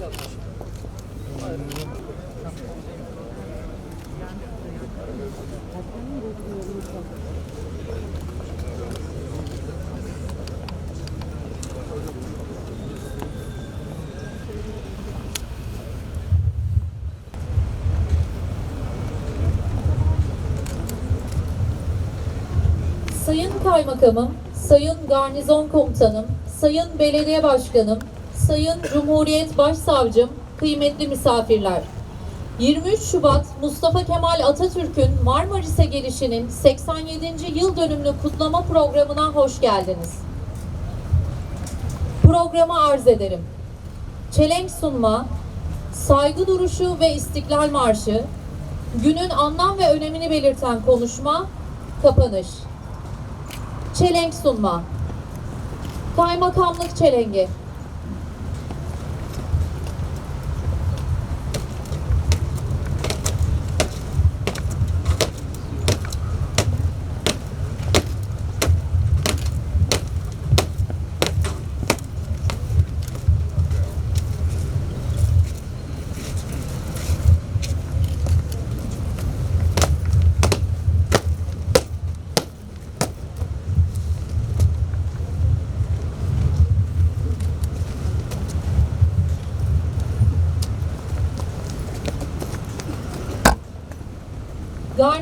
Sayın Kaymakamım, Sayın Garnizon Komutanım, Sayın Belediye Başkanım, Sayın Cumhuriyet Başsavcım, kıymetli misafirler. 23 Şubat Mustafa Kemal Atatürk'ün Marmaris'e gelişinin 87. yıl dönümünü kutlama programına hoş geldiniz. Programı arz ederim. Çelenk sunma, saygı duruşu ve istiklal marşı, günün anlam ve önemini belirten konuşma, kapanış. Çelenk sunma. Kaymakamlık çelengi.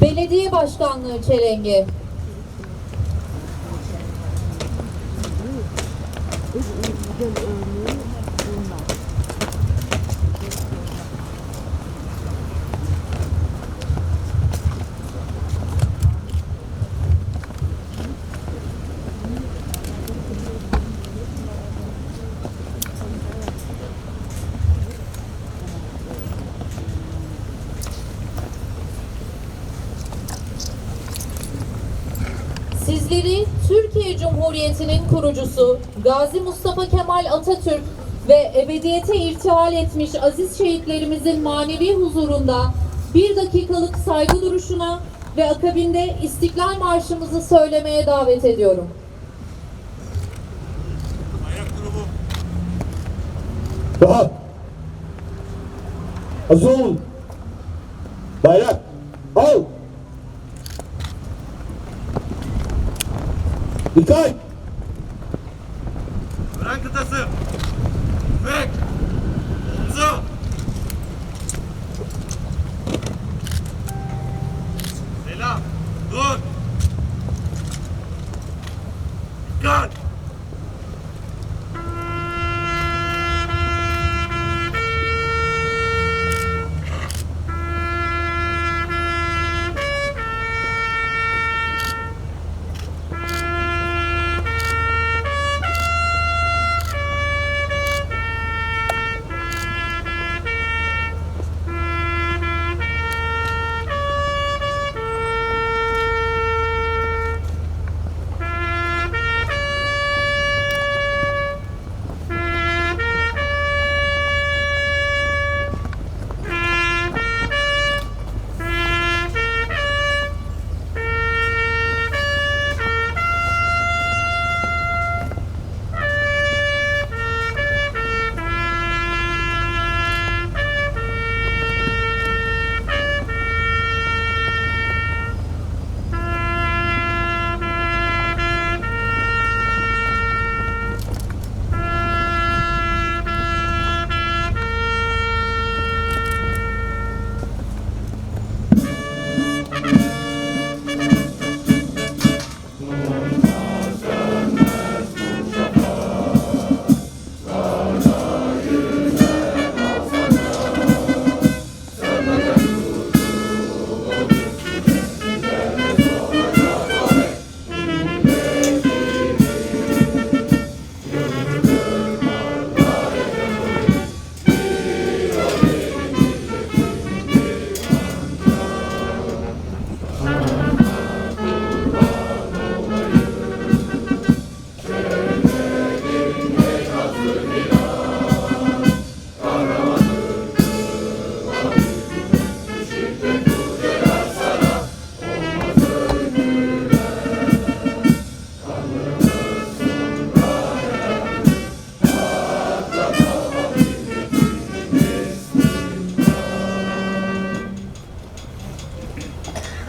Belediye Başkanlığı çelengi. Sizleri Türkiye Cumhuriyeti'nin kurucusu Gazi Mustafa Kemal Atatürk ve ebediyete irtihal etmiş aziz şehitlerimizin manevi huzurunda bir dakikalık saygı duruşuna ve akabinde İstiklal Marşımızı söylemeye davet ediyorum. Rahat. Olun. Bayrak. Al. Dikkat. Öğren kıtası. Tüfek. Omzu. Selam. Dur.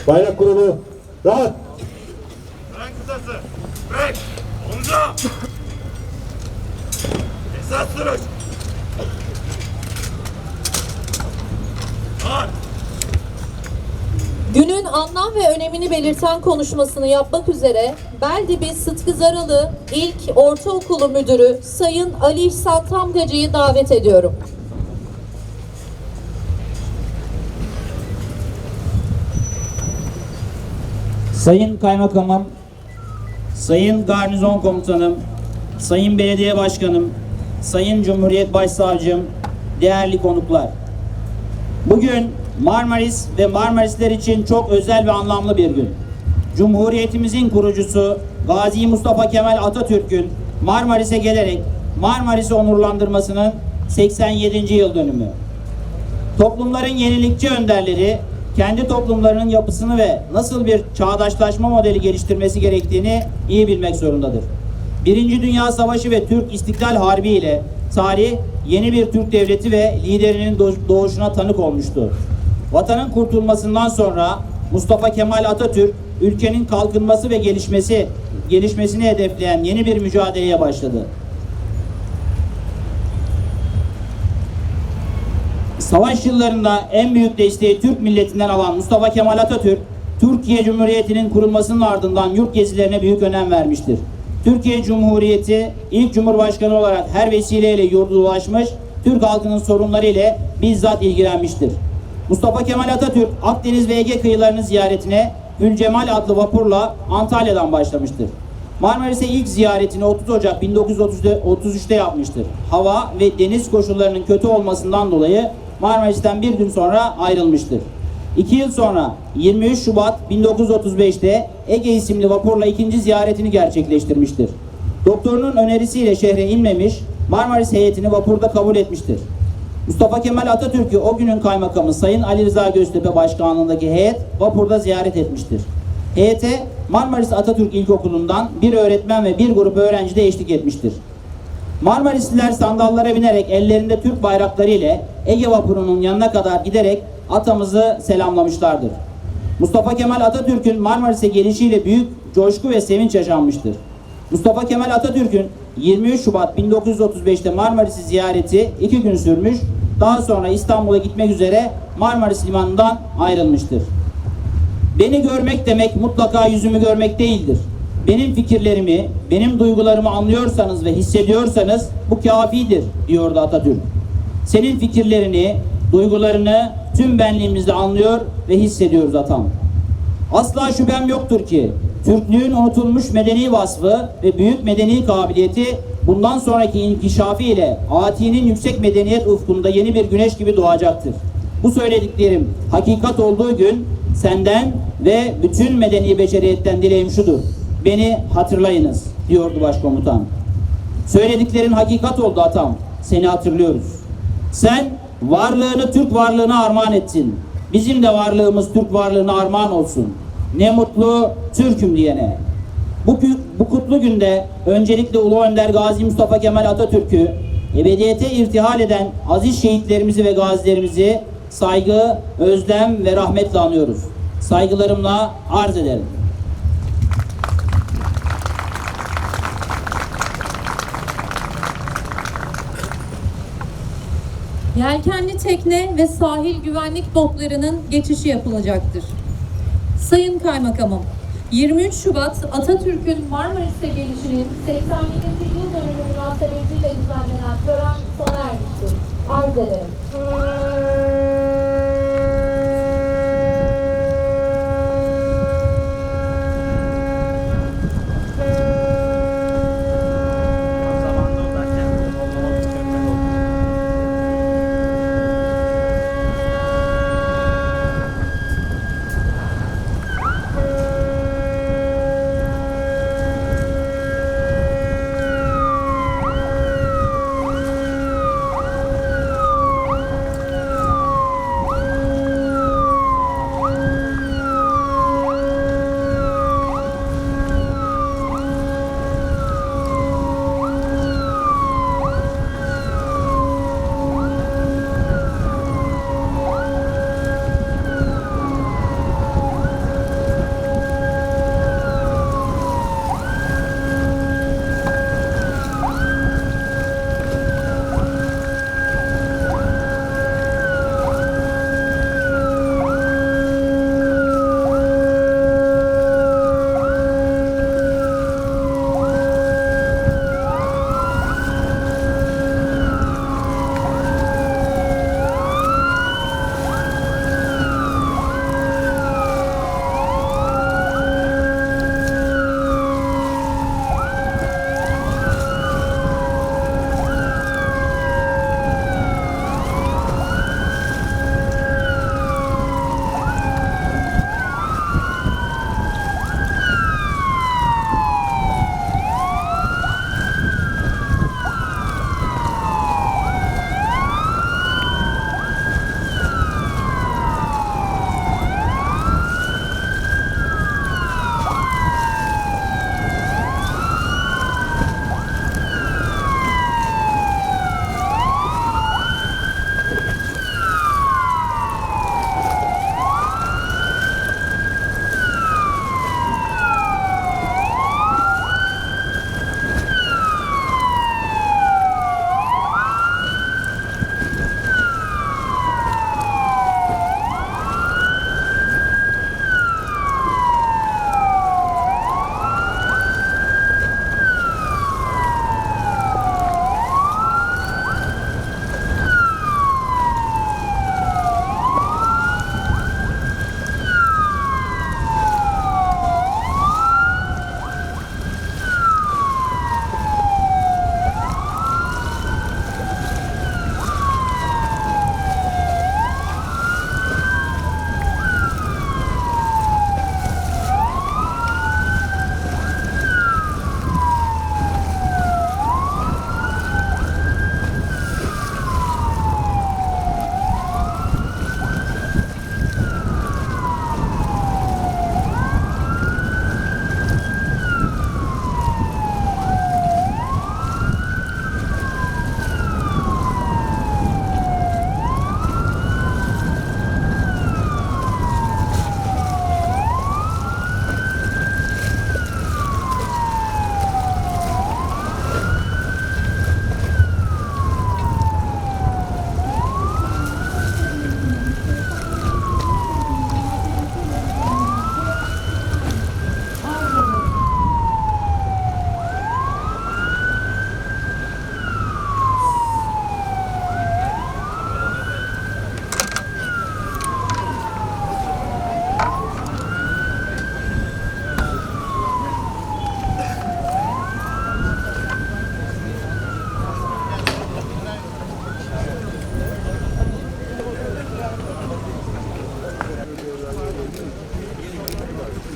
Bayrak kurulu. Rahat. Fren kıtası. Frek. Omza. Esas sürüş. At. Günün anlam ve önemini belirten konuşmasını yapmak üzere Beldibi Sıtkı Zaralı İlk Ortaokulu Müdürü Sayın Ali İhsan Tamgacı'yı davet ediyorum. Sayın Kaymakamım, Sayın Garnizon Komutanım, Sayın Belediye Başkanım, Sayın Cumhuriyet Başsavcım, değerli konuklar. Bugün Marmaris ve Marmarisler için çok özel ve anlamlı bir gün. Cumhuriyetimizin kurucusu Gazi Mustafa Kemal Atatürk'ün Marmaris'e gelerek Marmaris'i onurlandırmasının 87. yıl dönümü. Toplumların yenilikçi önderleri kendi toplumlarının yapısını ve nasıl bir çağdaşlaşma modeli geliştirmesi gerektiğini iyi bilmek zorundadır. Birinci Dünya Savaşı ve Türk İstiklal Harbi ile tarih yeni bir Türk devleti ve liderinin doğ- doğuşuna tanık olmuştu. Vatanın kurtulmasından sonra Mustafa Kemal Atatürk ülkenin kalkınması ve gelişmesi gelişmesini hedefleyen yeni bir mücadeleye başladı. Savaş yıllarında en büyük desteği Türk milletinden alan Mustafa Kemal Atatürk, Türkiye Cumhuriyeti'nin kurulmasının ardından yurt gezilerine büyük önem vermiştir. Türkiye Cumhuriyeti ilk Cumhurbaşkanı olarak her vesileyle yurda ulaşmış, Türk halkının sorunları ile bizzat ilgilenmiştir. Mustafa Kemal Atatürk Akdeniz ve Ege kıyılarının ziyaretine Gülcemal adlı vapurla Antalya'dan başlamıştır. Marmaris'e ilk ziyaretini 30 Ocak 1933'te yapmıştır. Hava ve deniz koşullarının kötü olmasından dolayı Marmaris'ten bir gün sonra ayrılmıştır. İki yıl sonra 23 Şubat 1935'te Ege isimli vapurla ikinci ziyaretini gerçekleştirmiştir. Doktorunun önerisiyle şehre inmemiş, Marmaris heyetini vapurda kabul etmiştir. Mustafa Kemal Atatürk'ü o günün kaymakamı Sayın Ali Rıza Göztepe başkanlığındaki heyet vapurda ziyaret etmiştir. Heyete Marmaris Atatürk İlkokulu'ndan bir öğretmen ve bir grup öğrenci de eşlik etmiştir. Marmarisliler sandallara binerek ellerinde Türk bayrakları ile Ege vapurunun yanına kadar giderek atamızı selamlamışlardır. Mustafa Kemal Atatürk'ün Marmaris'e gelişiyle büyük coşku ve sevinç yaşanmıştır. Mustafa Kemal Atatürk'ün 23 Şubat 1935'te Marmaris'i ziyareti iki gün sürmüş, daha sonra İstanbul'a gitmek üzere Marmaris Limanı'ndan ayrılmıştır. Beni görmek demek mutlaka yüzümü görmek değildir. Benim fikirlerimi, benim duygularımı anlıyorsanız ve hissediyorsanız bu kafidir diyordu Atatürk. Senin fikirlerini, duygularını tüm benliğimizle anlıyor ve hissediyoruz atam. Asla şüphem yoktur ki Türklüğün unutulmuş medeni vasfı ve büyük medeni kabiliyeti bundan sonraki inkişafı ile Ati'nin yüksek medeniyet ufkunda yeni bir güneş gibi doğacaktır. Bu söylediklerim hakikat olduğu gün senden ve bütün medeni beşeriyetten dileğim şudur. Beni hatırlayınız diyordu başkomutan. Söylediklerin hakikat oldu atam. Seni hatırlıyoruz. Sen varlığını Türk varlığına armağan ettin. Bizim de varlığımız Türk varlığına armağan olsun. Ne mutlu Türk'üm diyene. Bu, bu kutlu günde öncelikle Ulu Önder Gazi Mustafa Kemal Atatürk'ü ebediyete irtihal eden aziz şehitlerimizi ve gazilerimizi saygı, özlem ve rahmetle anıyoruz. Saygılarımla arz ederim. Yelkenli tekne ve sahil güvenlik botlarının geçişi yapılacaktır. Sayın Kaymakamım, 23 Şubat Atatürk'ün Marmaris'e gelişinin 87. yıl dönümü münasebetiyle düzenlenen tören sona ermiştir. Arz ederim.